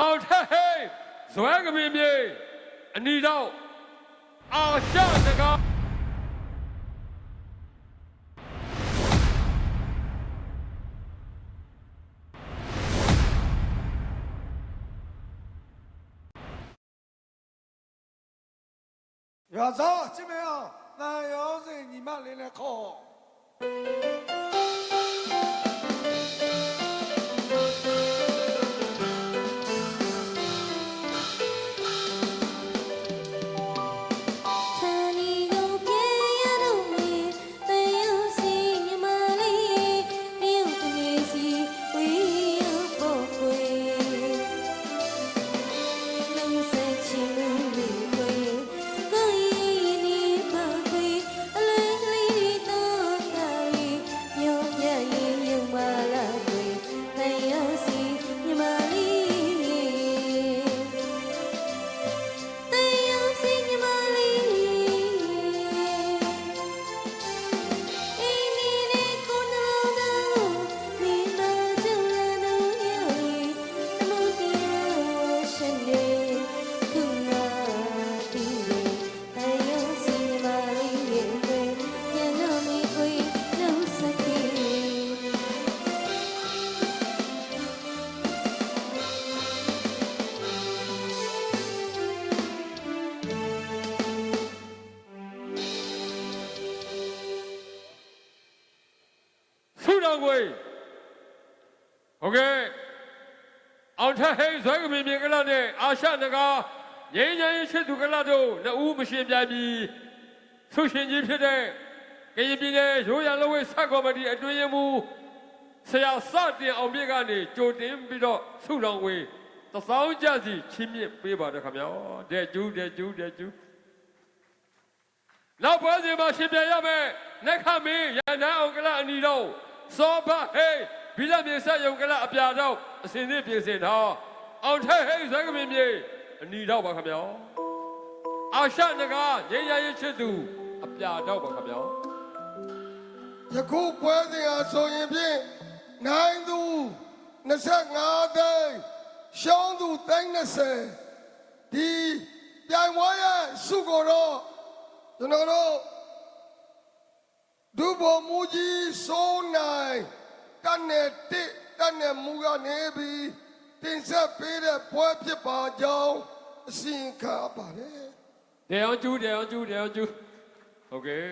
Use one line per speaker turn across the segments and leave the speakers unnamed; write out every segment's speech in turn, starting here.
အောင်ထက်ဟိတ်ဇွဲကပင်မြေအနီတော့အာရှစကား ဟုတ်ကဲ့အောင်ထက်ဟိတ်ဇွဲကပင်မြေကလနဲ့အာရှနဂါငိမ့်ငိမ့်ရှိသူကလတို့နှစ်ဦးမရှင်ပြိုင်ပြီးဆူရှင်ကြီးဖြစ်တဲ့ကရင်ပြည်နယ်ရိုးရလဝိဆက်ကော်မတီအတွင်းရေးမှူးဆရာစတင်အောင်မြင့်ကနေကြိုတင်ပြီးတော့ဆူတော်ကိုတသောင်းကြစီချင်းမြင့်ပေးပါတယ်ခင်ဗျာတဲ့ကျူးတဲ့ကျူးတဲ့ကျူးနောက်ပွဲစဉ်မှာရှင်ပြန်ရမယ်နက်ခမင်းရန်နာအောင်ကလအနီတော့စောဘဟေး ဘီလက်မြေဆက်ယုံကလအပြာတော့အစင်သစ်ပြင်စင်တော့အောင်ထက်ဟေးဇွဲကမင်းမြေအနီတော့ပါခင်ဗျာအာရှနဂါငိမ့်ရရင်ချစ်သူအပြာတော့ပါခင်ဗျာ
ယခုပွဲစဉ်ဟာဆိုရင်ဖြင့်နိုင်သူ25သိန်းရှောင်းသူ30ဒီပြိုင်ပွဲရဲ့စုကိုတော့ကျွန်တော်တို့ဒုဗိုလ်မူကြီးစိုးနိုင် တန်နဲ့တစ်တန်နဲ့မူကနေပြီးတင်ဆက်ပေးတဲ့ပွဲဖြစ်ပါကြောင်းအစီရင်ခံပါတယ်
ဒေအောင်ကျူးဒေအောင်ကျူးဒေအောင်ကျူးဟုတ်ကဲ့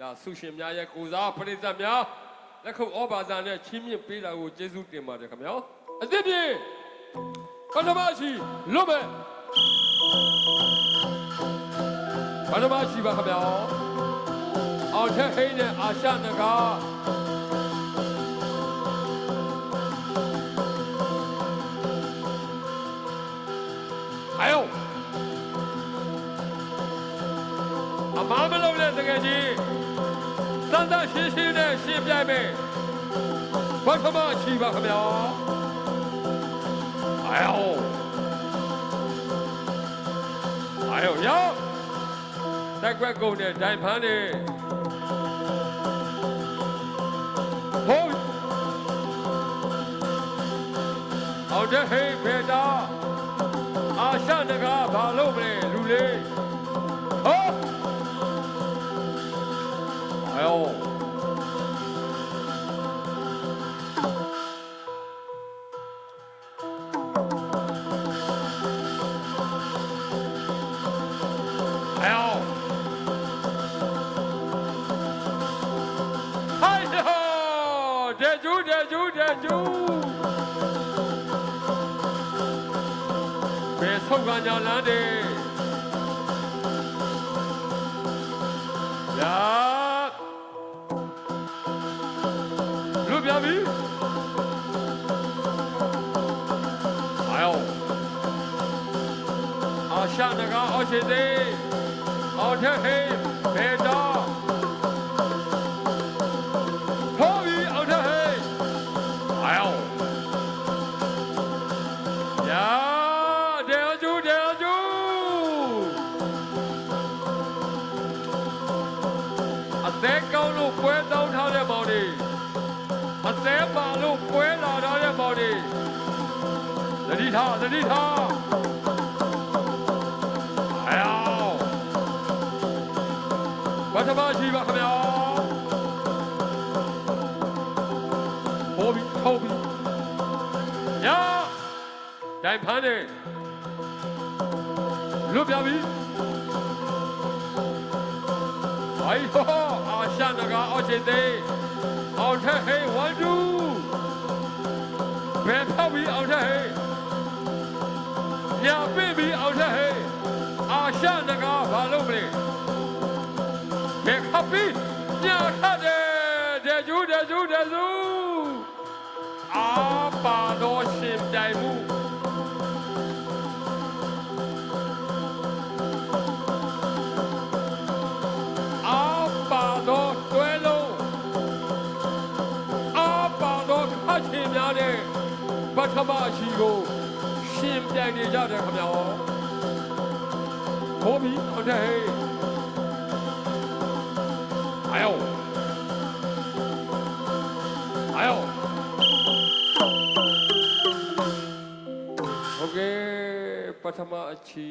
ဒါဆုရှင်များရဲ့ကိုစားပရိသတ်များလက်ခုပ်ဩဘာသာနဲ့ချင်းမြင့်ပေးတာကိုကျေးဇူးတင်ပါတယ်ခင်ဗျာအသစ်ပြေပထမရှိလွတ်မဲ့ဘာလို့မရှိပါခင်ဗျာအောင်ထက်ဟိန်းနဲ့အာရှနဂါ အမမလုံးတဲ့တကယ်ကြီးသန္တာရှင်းရှင်းနဲ့ရှင်းပြိုင်မယ်ဘာသမားရှိပါခင်ဗျာအယောအယောယောတက်ကွက်ကုန်တဲ့ဒိုင်ဖန်းနေဟုတ်အောင်တဲ့ဟိ ဖေတာအာရှနဂါဘာလို့မလဲလူလေးဟုတ်အော်အော်ဟို အာရှနဂါအောရှိသေးအော်ထက်ဟေးဘေတော့ဟောပြီအောင်တဲ့ဟဲ့အာယောယာဒေအကျူဒေအကျူအသက်ကောင်းလို့ပွဲတောင်းထားတဲ့မောင်တွေအသက်ပါလို့ပွဲလာထားတဲ့မောင်တွေလသတိထားသတိထား ပထမရှိပါခင်ဗျာဟိုဘီဟိုဘီညာဒိုင်ဖန်းနေလွတ်ပြပြီဟိုင်ဟောအာရှနဂါအောက်ချင်သေးအောင်ထက်ဟေး1 2ဘယ်ဖောက်ပြီးအောင်ထက်ဟေးညာပြင့်ပြီးအောင်ထက်ဟေးအာရှနဂါဘာလုပ်မလဲ ဘယ်ခပ်ပြီးညာထက်တယ်တဲ့ကျူးတဲ့ကျူးတဲ့ကျူးအာပါတော်ရှင်ပြိုင်မှုအာပါတော့တွဲလုံးအာပါတော့ခတ်ချင်များတဲ့ပထမရှိကိုရှင်ပြိုင်နေကြတယ်ခင်ဗျာဟိုဘီဟုတ်တယ် 哎呦，哎呦，OK，ပထမအချီ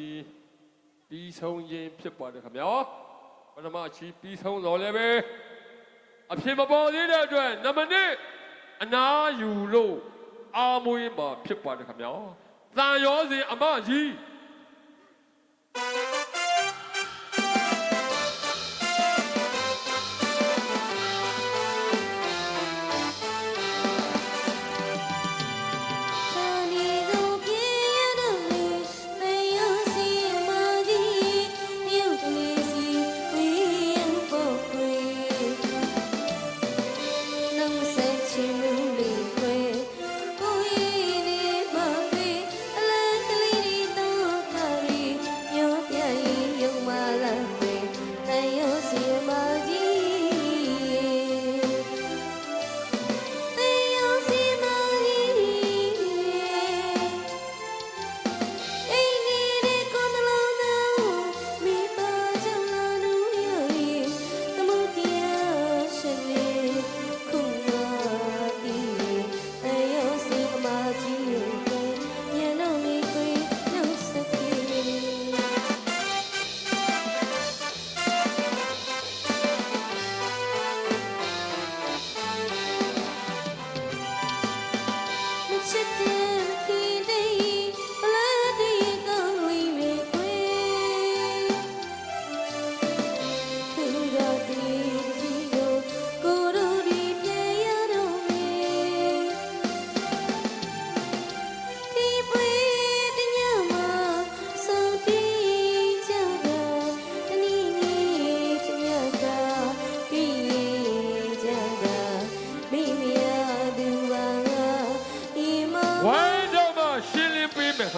ပြီးဆုံးခြင်းဖြစ်ပါတယ်ခင်ဗျာပထမအချီပြီးဆုံးတော့လည်းပဲအဖြစ်မပေါ်သေးတဲ့အတွက်နံပါတ်1အနာယူလို့အာမွေးမှာဖြစ်ပါတယ်ခင်ဗျာတန်ရောစဉ်အမကြီး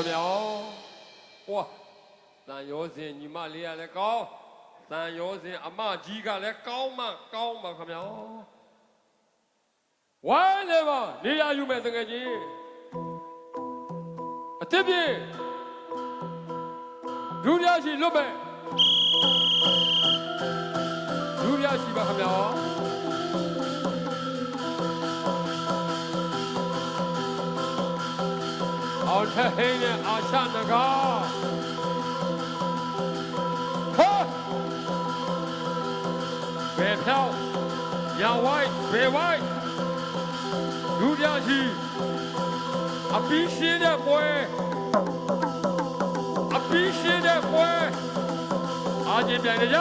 ခင်
ဗျာ။ဟွာတန်ရောစဉ်ညီမလေးကလည်းကောင်းတန်ရောစဉ်အမကြီးကလည်းကောင်းမှကောင်းမှခင်ဗျာ။ဝိုင်းလည်းပါနေရာယူမယ်တကယ်ကြီးအစ်စ်ပြေဒုရရှိလွတ်မယ်ဒုရရှိပါခင်ဗျာ ထဟင်းနဲ့အာရှနဂါဟာဘယ်ဖြောင်းရဝိုင်းဘယ်ဝိုင်းဒုရရှိအပီးရှင်းတဲ့ပွဲအပီးရှင်းတဲ့ပွဲအာဂျင်ပြိုင်ကြ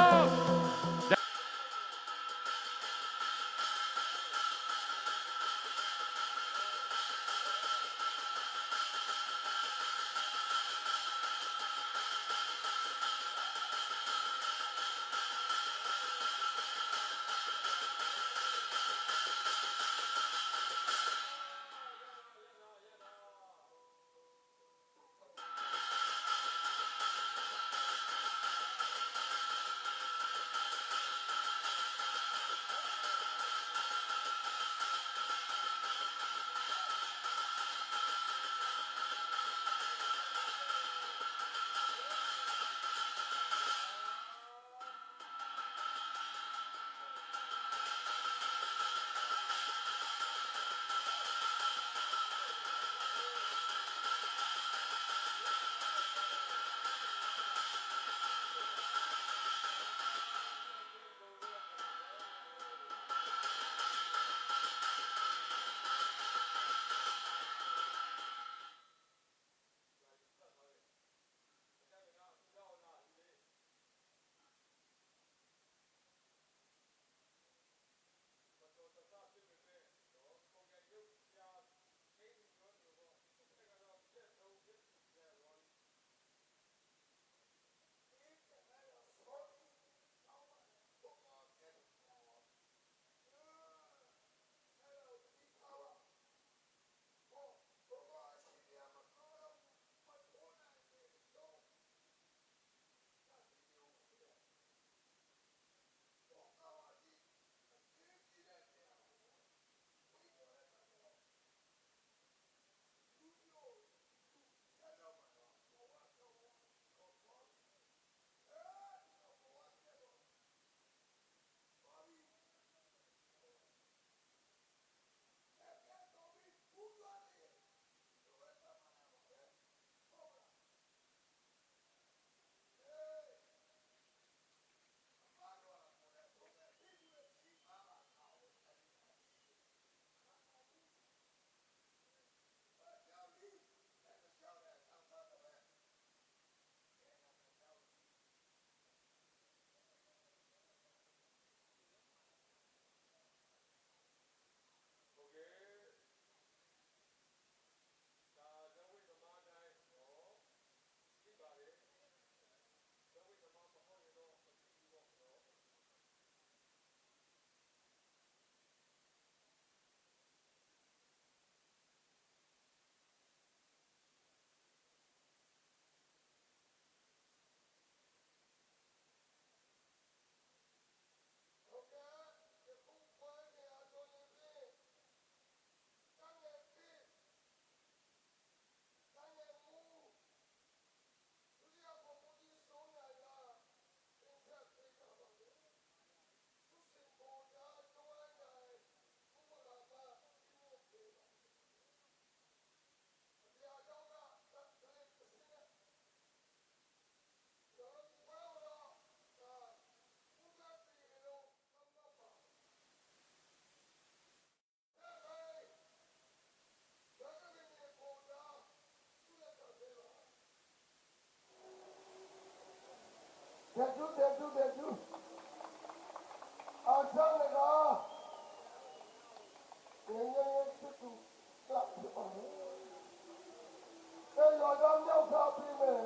ကမြောက်ထားပြီမယ်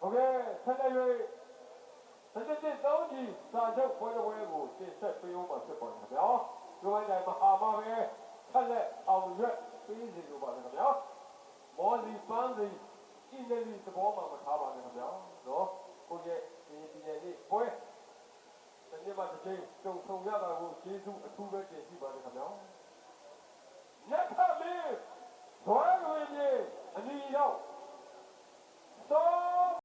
ဟုတ်ကဲ့ဆက်လက်၍စတဲ့တဲ့သုံးကြီးစာချုပ်ပွဲတော်ပွဲကိုတင် ဆက်ပေးဦးမှာဖြစ်ပါတယ်ခင်ဗျာဒီပိုင်းတိုင်းမဟာမပဲဆက်လက်အောင်ရွက်ပေးစီလိုပါတယ်ခင်ဗျာမော်လီပန်းစီအင်းလေးသဘောမှမထားပါနဲ့ခင်ဗျာနော်ကိုရဲ့ဒီဒီနေ့ပွဲတနေ့မှတစ်ချိန်ကြုံဆုံရတာကိုကျေးဇူးအထူးပဲတင်ရှိပါတယ်ခင်ဗျာညက်ဖက်မင်းဇွဲဝင်ကြီးအနီရောက်သော